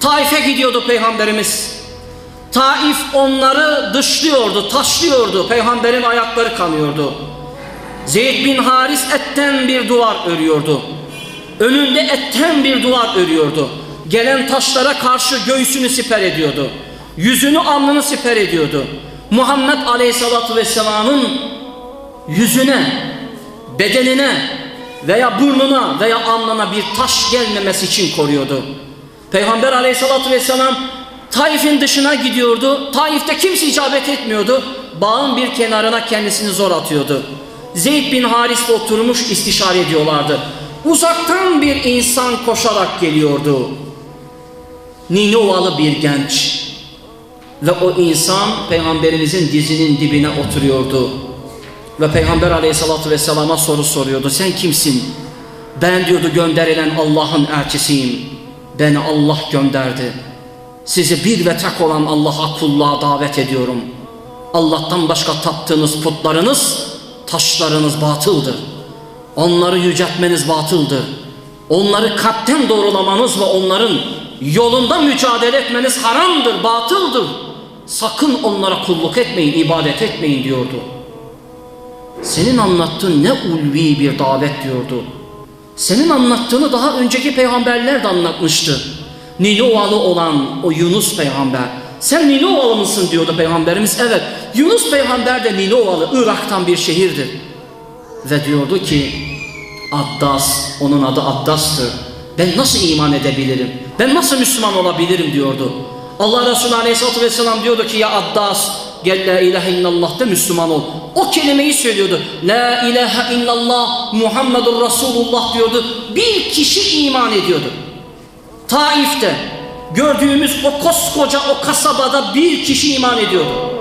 Taif'e gidiyordu Peygamberimiz. Taif onları dışlıyordu, taşlıyordu. Peygamberin ayakları kanıyordu. Zeyd bin Haris etten bir duvar örüyordu. Önünde etten bir duvar örüyordu. Gelen taşlara karşı göğsünü siper ediyordu. Yüzünü alnını siper ediyordu. Muhammed Aleyhisselatü Vesselam'ın yüzüne, bedenine veya burnuna veya alnına bir taş gelmemesi için koruyordu. Peygamber Aleyhisselatü Vesselam Taif'in dışına gidiyordu. Taif'te kimse icabet etmiyordu. Bağın bir kenarına kendisini zor atıyordu. Zeyd bin Haris oturmuş istişare ediyorlardı. Uzaktan bir insan koşarak geliyordu. Ninovalı bir genç. Ve o insan peygamberimizin dizinin dibine oturuyordu. Ve peygamber aleyhissalatü vesselama soru soruyordu. Sen kimsin? Ben diyordu gönderilen Allah'ın elçisiyim. Beni Allah gönderdi. Sizi bir ve tek olan Allah'a kulluğa davet ediyorum. Allah'tan başka taptığınız putlarınız, taşlarınız batıldır. Onları yüceltmeniz batıldır. Onları kalpten doğrulamanız ve onların yolunda mücadele etmeniz haramdır, batıldır. Sakın onlara kulluk etmeyin, ibadet etmeyin diyordu. Senin anlattığın ne ulvi bir davet diyordu. Senin anlattığını daha önceki peygamberler de anlatmıştı. Nilovalı olan o Yunus peygamber. Sen Nilovalı mısın diyordu peygamberimiz. Evet Yunus peygamber de Nilovalı Irak'tan bir şehirdir. Ve diyordu ki Addas onun adı Addas'tır. Ben nasıl iman edebilirim? Ben nasıl Müslüman olabilirim diyordu. Allah Resulü Aleyhisselatü Vesselam diyordu ki ya Addas gel la ilahe illallah de Müslüman ol. O kelimeyi söylüyordu. La ilahe illallah Muhammedur Resulullah diyordu. Bir kişi iman ediyordu. Taif'te gördüğümüz o koskoca o kasabada bir kişi iman ediyordu.